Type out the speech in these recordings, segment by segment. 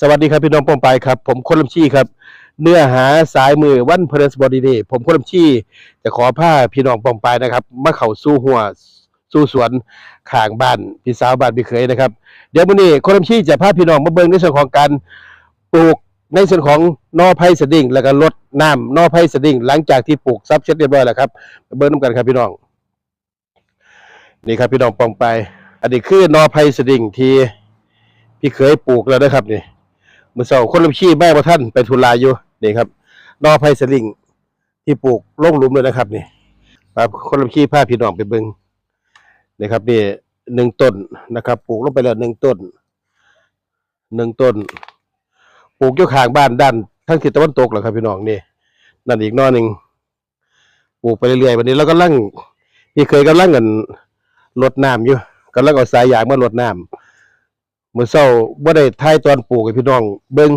สวัสดีครับพี่น้องป้องไปครับ ผมคนลำชี่ครับ เนื้อหาสายมือวันเพรสบอดีนี่ผมคนลำชี่จะขอผ้าพี่น้องป้องไปนะครับมาเข้าสู้หัวสู้สวนข้างบ้านพี่สาวบ้านพี่เคยนะครับ เดี๋ยวมื้อนี้คนลำชี่จะพาพี่น้องมาเบิ่งในส่วนของการปลูกในส่วนของนอไผ่สดิ่งแล้วก็ลดน้ำนอไผ่สดิ่งหลังจากที่ปลูกซับเสร็จเรียบร้อยแล้วครับมาเบิ่งนํกันครับพี่น้อง นี่ครับพี่น้องป้องไป อันนี้คือนอไผ่สดิ่งที่พี่เคยปลูกแล้วนะครับนี่ มือเสาคนลำชี้แม่พระท่านไปทุลาอยู่นี่ครับนอไผ่สลิงที่ปลูกลงหลุมเลยนะครับนี่ครับคนลำชี้ผ้าพี่น้องไปเบิงนี่ครับนี่หนึ่งต้นนะครับ ปลูกลงไปแล้วหนึ่งต้นหนึ่งต้น ปลูกอยู่ข้างบ้านด้านทางทิศตะวันตกเหรอครับพี่น้องนี่นั่นอีกนอหนึ่งปลูกไปเรื่อยๆวันนี้เราก็ลั่งพี่เคยก็ลั่งกันรดน้ำอยู่ก็ลั่งเอาสายยางมารดน้ำ มื้อเช้าบ่ได้ถ่ายตอนปลูกให้พี่น้อง เบิ่ง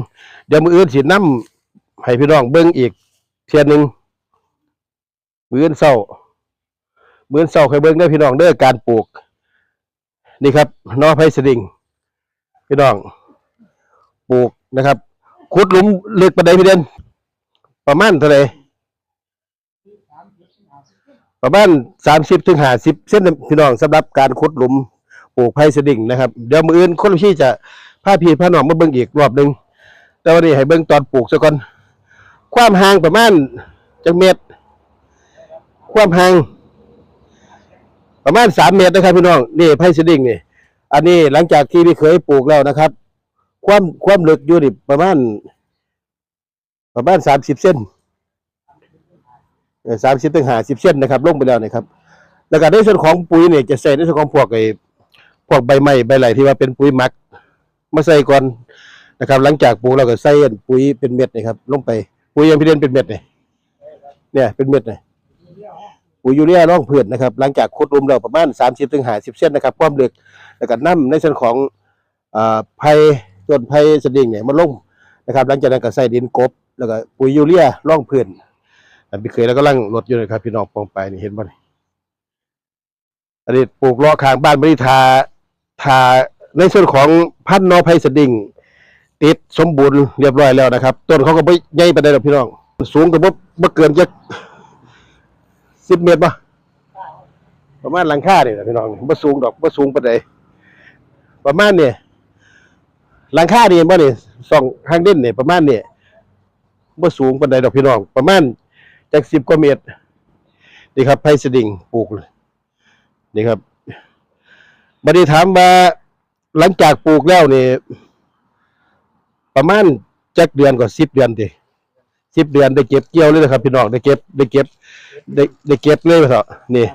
เดี๋ยวมืออื่นสินำให้พี่น้องเบิ่งอีกเทื่อหนึ่งมืออื่นเช้ามืออื่นเช้าให้เบิ่งเด้พี่น้องเด้อการปลูก นี่ครับนอไผ่สดิงพี่น้อง ปลูกนะครับขุดหลุมลึกปานใดพี่เด่นประมาณเท่าไหร่ประมาณ30ถึง50เซนพี่น้องสำหรับการขุดหลุม ปลูกไผ่สดิ่งนะครับเดี๋ยวมืออื่นคนที่จะพาพี่พาหนองมาเบิ่งอีกรอบหนึ่งแต่วันนี้ให้เบิ่งตอนปลูกซะก่อนความห่างประมาณจักเมตร ความห่าง ประมาณสามเมตรนะครับพี่น้องนี่ไผ่สดิ่งนี่อันนี้หลังจากที่พี่เคยปลูกแล้วนะครับ ความความลึกอยู่นี่ประมาณ ประมาณสามสิบเซนสามสิบถึงห้าสิบเซนนะครับ ลงไปแล้วนะครับ แล้วก็ในส่วนของปุ๋ยเนี่ยจะใส่ในส่วนของพวกไอ้ พวกใบไม้ใบไหลที่ว่าเป็นปุ๋ยหมัก มาใส่ก่อนนะครับ หลังจากปลูกเราก็ใส่อันปุ๋ยเป็นเม็ดนะครับลงไปปุ๋ยยังพี่เด่นเป็นเม็ดเนี่ยเนี่ยเป็นเม็ดเนี่ยปุ๋ยยูเรียร่องพืชนะครับ หลังจากขุดหลุมเราประมาณสามสิบถึงห้าสิบเซนนะครับ ความลึกแล้วก็น้ำในส่วนของอ่าไผ่ต้นไผ่สดิ่งเนี่ยมันลงนะครับ หลังจากนั้นก็ใส่ดินกบ แล้วก็ปุ๋ยยูเรียร่องพืชอันพี่เคยแล้วก็ลังลดอยู่นะครับ พี่น้องปองไปนี่เห็นบ่นี่อันนี้ปลูกลาะข้างบ้านบริทา ถ้าในส่วนของพันธุ์นอไผ่สดิ่งติดสมบูรณ์เรียบร้อยแล้วนะครับ ต้นเขาก็ไม่ใหญ่ปานใดหรอกพี่น้อง สูงก็บ่บ่เกินจักสิบเมตรปะประมาณหลังคาเนี่ยนะพี่น้องบ่สูงดอกบ่สูงปานใดประมาณเนี่ยหลังคานี่บ่นี่ยสองทางเด่นเนี่ยประมาณเนี่ยบ่สูงปานใดดอกพี่น้อง ประมาณจักสิบกว่าเมตรนี่ครับไผ่สดิ่งปลูกเลยนี่ครับ บัดนี้ถามว่าหลังจากปลูกแล้วนี่ประมาณจักเดือนกว่าสิบเดือนติสิบเดือนได้เก็บเกี่ยวเลยนะครับพี่น้องได้เก็บได้เก็บได้ได้เก็บเลยเถอะนี่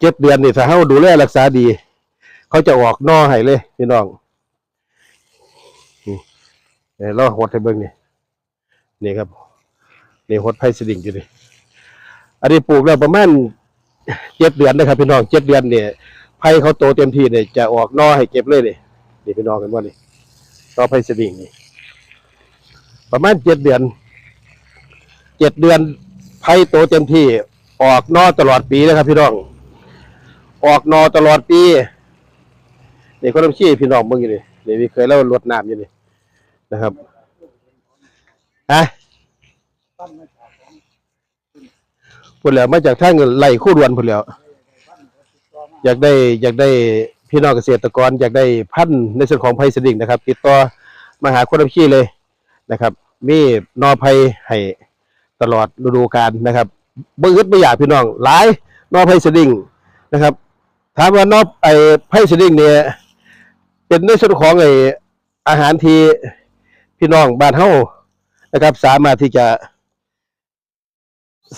เจ็ดเดือนนี่ถ้าเฮาดูแลรักษาดี เขาจะออกนอให้เลย พี่น้องนี่เดี๋ยวเราหดให้เบิ่งนี่นี่ครับนี่หดไผ่สดิ่งอยู่นี่อันนี้ปลูกแล้วประมาณ เจ็ดเดือนนะครับพี่น้องเจ็ดเดือนเนี่ยไผ่เขาโตเต็มที่เนี่ยจะออกนอให้เก็บเลยเนี่ยนี่พี่น้องกันว่านี่ต่อไผ่สดิ่งนี่ประมาณเจ็ดเดือนเจ็ดเดือนไผ่โตเต็มที่ออกนอตลอดปีนะครับ พี่น้องออกนอตลอดปีนี่คนน้ำชี้พี่น้องเบิ่งอยู่นี่นี่พี่เคยเล่ารดน้ำอยู่นี่นะครับฮะ พุ่นแล้วมาจากทางไหลคู่ดวนพุ่นแล้ว อยากได้อยากได้พี่น้องเกษตรกร อยากได้พันธุ์ในส่วนของไผ่สดิ่งนะครับ ติดต่อมาหาคนน้ำขี้เลยนะครับ มีนอไผ่ให้ตลอดฤดูกาลนะครับเบิ่งอึดไม่อยากพี่น้องหลายนอไผ่สดิ่งนะครับถามว่านอไอ้ไผ่สดิ่งเนี่ยเป็นในส่วนของไอ้อาหารที่พี่น้องบ้านเฮานะครับ สามารถที่จะ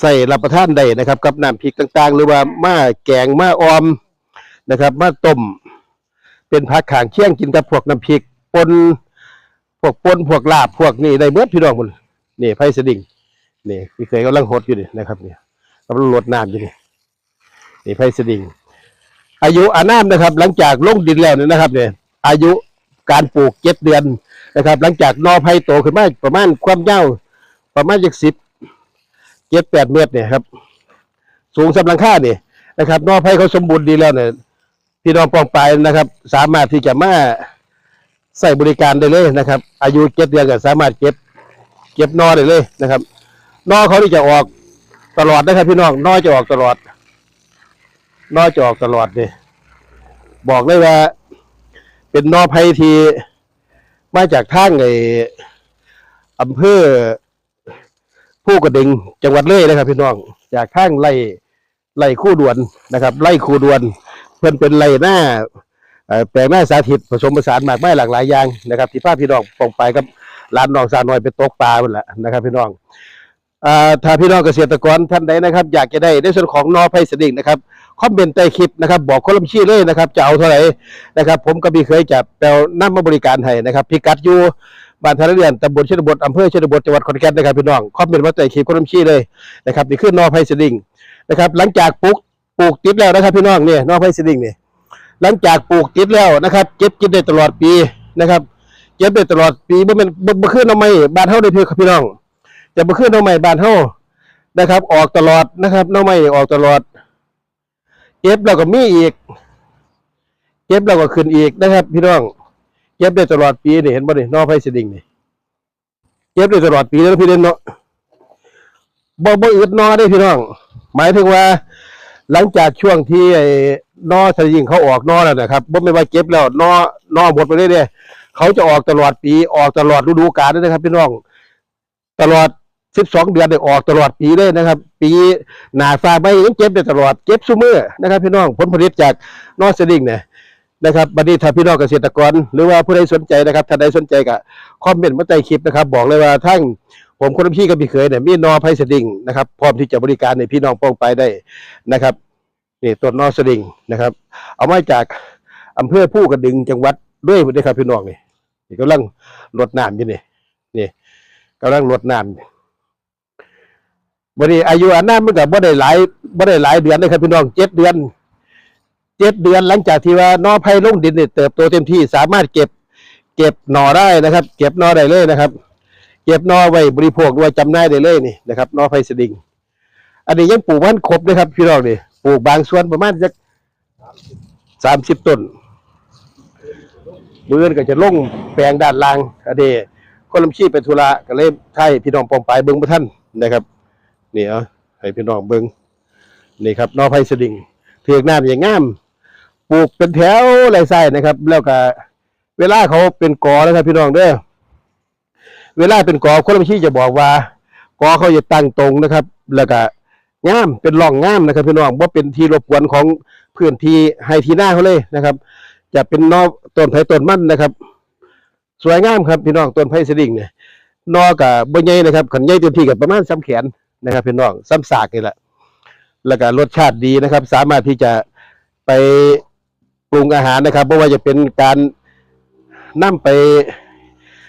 ใส่รับประทานได้นะครับ กับน้ำพริกต่างๆ หรือว่ามาแกงมาออมนะครับมาต้มเป็นผักขางเคี่ยงกินกับพวกน้ำพริกปนพวกปนพวกลาบพวกนี่ได้เบิดพี่น้องหมดนี่ไผ่สดิ่งนี่พี่เคยกำลังหดอยู่นี่นะครับนี่กำลังลดน้ำอยู่นี่นี่ไผ่สดิ่งอายุอาน้ำนะครับ หลังจากลงดินแล้วเนี่ยนะครับเนี่ยอายุการปลูกเจ็ดเดือนนะครับ หลังจากนอไผ่โตขึ้นมาประมาณความยาวประมาณจากสิบ เจ็ดแปดเมตรเนี่ยครับ สูงสำหลังค่าเนี่ยนะครับนอกไผ่เขาสมบูรณ์ดีแล้วเนี่ยพี่น้องปองไปายนะครับ สามารถที่จะมาใส่บริการได้เลยนะครับ อายุเจ็ดเดือนก็สามารถเก็บ เก็บนอได้เลยนะครับ นอเขาที่จะออกตลอดนะครับ พี่น้องนอจะออกตลอด นอจะออกตลอดเลยบอกเลยว่า เป็นนอไผ่ที่มาจากท่างไออำเภอ ผู้กระดึงจังหวัดเลยนะครับพี่น้องจากทางไล่ไล่คู่ด่วนนะครับไล่คู่ด่วน เพื่อนเป็นไล่หน้าแปลงหน้าสาธิตผสมผสานหมากไม้หลากหลายอย่างนะครับที่ภาพพี่น้องปองไปกับร้านน้องสาวน้อยไปตกปลาหมดแหละนะครับ พี่น้องอถ้าพี่น้องเกษตรกรท่านใดนะครับ อยากจะได้ในส่วนของนอไผ่สดิ่งนะครับคอมเมนต์ใต้คลิปนะครับ บอกคนลำชี้เลยนะครับจะเอาเท่าไหร่นะครับ ผมก็มีเคยจะแปลนำมาบริการให้นะครับพิกัดอยู่ บ้านทาเรียนตำบลชนบทอำเภอชนบทจังหวัดขอนแก่นนะครับพี่น้องคอมเมนต์มาใต้คลิปคนลำชี้เลยนะครับนี่คือนอไผ่สดิ่งนะครับ หลังจากปลูกปลูกติดแล้วนะครับพี่น้องเนี่ยนอไผ่สดิ่งเนี่ยหลังจากปลูกติดแล้วนะครับ เก็บกินได้ตลอดปีนะครับ เก็บได้ตลอดปีบ่แม่นบ่บ่ขึ้นเอาไม้บ้านเฮาได้เพื่อครับพี่น้องจะบ่ขึ้นเอาไม้บ้านเฮานะครับ ออกตลอดนะครับเอาไม้ออกตลอด เก็บแล้วก็มีอีก เก็บแล้วก็ขึ้นอีกนะครับ พี่น้อง เก็บได้ตลอดปีนี่เห็นบ่นี่นอไผสดิ่งนี่เก็บได้ตลอดปีแล้วพี่เด่นเนาะบ่บ่อึดนอได้พี่น้อง หมายถึงว่า หลังจากช่วงที่ไอ้นอสลิงเขาออกนอแล้วนะครับบ่ไม่นว่าเก็บแล้วนอนอหมดไปเลยเนี่ยเขาจะออกตลอดปีออกตลอดฤดูกาลเลยนะครับ พี่น้อง ตลอด12เดือนได้ออกตลอดปีเลยนะครับ ปีหนาฟ้าไม่ยังเก็บได้ตลอดเก็บซุมือนะครับ พี่น้องผลผลิตจากนอสลิงเนี่ย นะครับบัดนี้ถ้าพี่น้องเกษตรกร หรือว่าผู้ใดสนใจนะครับท่านใดสนใจก็คอมเมนต์มาใต้คลิปนะครับ บอกเลยว่าทั้งผมคนพี่กับพี่เคยเนี่ยมีนอไพสดิงนะครับพร้อมที่จะบริการในพี่น้องป้องไปได้นะครับนี่ต้นนอสลิงนะครับ เอามาจากอำเภอผู้กระดึงจังหวัดด้วยด้วยครับพี่น้องนี่นี่กำลังรดน้ำอยู่นี่นี่กำลังรดน้ำวันนี้อายุอันนั้นมันก็บ่ได้หลายบ่ได้หลายเดือนเลยครับพี่น้องเจ็ดเดือน เจ็ดเดือนหลังจากที่ว่านอไผ่ลงดินเนี่ยเติบโตเต็มที่สามารถเก็บ เก็บหน่อได้นะครับ เก็บหน่อได้เลยนะครับ เก็บหน่อไว้บริโภคไว้จำหน่ายได้เลยนี่นะครับนอไผ่สดิง อันนี้ยังปลูกมันครบเลยครับพี่น้องนี่ปลูกบางส่วนประมาณสักสามสิบต้นมืออนก็จะลงแปลงด้านล่างอันนี้คนลำชีพเป็นธุระก็เลยไทยพี่น้องปองไปเบิ้งพระท่านนะครับนี่เอาให้พี่น้องเบิ้งนี่ครับนอไผ่สดิงเถือกน้ำอย่างงาม ปลูกเป็นแถวไรไส้นะครับ แล้วก็เวลาเขาเป็นกอนะครับ พี่น้องเด้อเวลาเป็นกอคนลำชีจะบอกว่ากอเขาจะตั้งตรงนะครับ แล้วก็ง่ามเป็นร่องง่ามนะครับพี่น้องว่าเป็นที่รบกวนของพื้นที่ให้ที่หน้าเขาเลยนะครับ จะเป็นนอต้นไผ่ต้นมันนะครับ สวยงามครับพี่น้องต้นไผ่สดิ่งเนี่ยนอกับบใหญ่นะครับขันใหญ่เต็มที่กับประมาณซ้ำแขนนะครับพี่น้องซ้ำสากนี่แหละแล้วก็รสชาติดีนะครับ สามารถที่จะไป ปรุงอาหารนะครับไม่ว่าจะเป็นการนำไป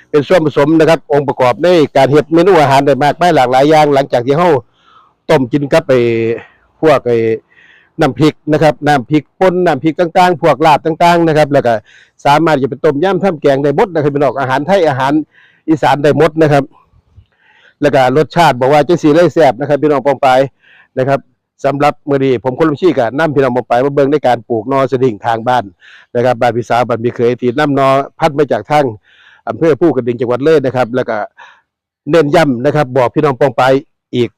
เป็นส่วนผสมนะครับ องค์ประกอบในการเฮ็ดเมนูอาหารได้มากมายหลากหลายอย่าง หลังจากที่เฮาต้มกินกับไปพวกไอ้น้ำพริกนะครับน้ำพริกป่นน้ำพริกต่างๆ พวกลาบต่างๆนะครับ แล้วก็สามารถจะเป็นต้มยำทำแกงได้หมดนะครับพี่น้องอาหารไทยอาหารอีสานได้หมดนะครับ แล้วก็รสชาติบอกว่าจังสีเลยแซ่บนะครับพี่น้องปองไปนะครับ สำหรับมื้อนี้ผมคนลุงชี้กับนํพี่น้องปองไปมาเบิ่งในการปลูกนอสดิ่งทางบ้านนะครับบ้านพี่สาวบ้านพี่เคยที่นํนอพัดมาจากทางอำเภอผู้กระดึงจังหวัดเลยนะครับ แล้วก็เน้นย้ำนะครับ บอกพี่น้องปองไปอีก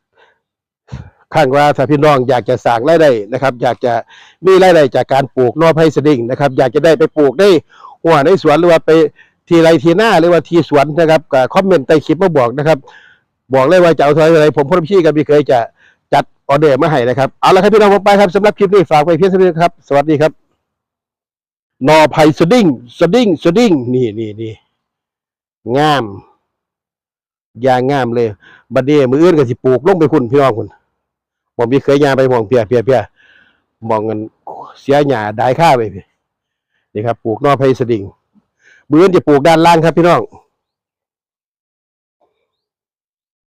ข้างว่าถ้าพี่น้องอยากจะสร้างรายได้นะครับ อยากจะมีรายได้จากการปลูกนอไผ่สดิ่งนะครับ อยากจะได้ไปปลูกได้หัวในสวนหรือว่าไปทีไรทีหน้าหรือว่าทีสวนนะครับก็คอมเมนต์ใต้คลิปมาบอกนะครับ บอกเลยว่าจะเอาเท่าไรผมพ่อพี่กับพี่เคยจะ ออเดอร์มาให้นะครับ เอาละครับพี่น้องปองไปครับสำหรับคลิปนี้ฝากไว้เพียงเท่านี้ครับ สวัสดีครับนอไผ่สดิ่งสดิ่งสดิ่งนี่นี่นี่งามยางงามเลยบัดนี้มืออื่นก็สิปลูกลงไปคุณพี่น้องคุณผมมีเคยยาไปมองเพียเพียเพียมองกันเสียหญ้าได้ค่าไปพี่นี่ครับปลูกนอไผ่สดิ่งมืออื่นจะปลูกด้านล่างครับพี่น้อง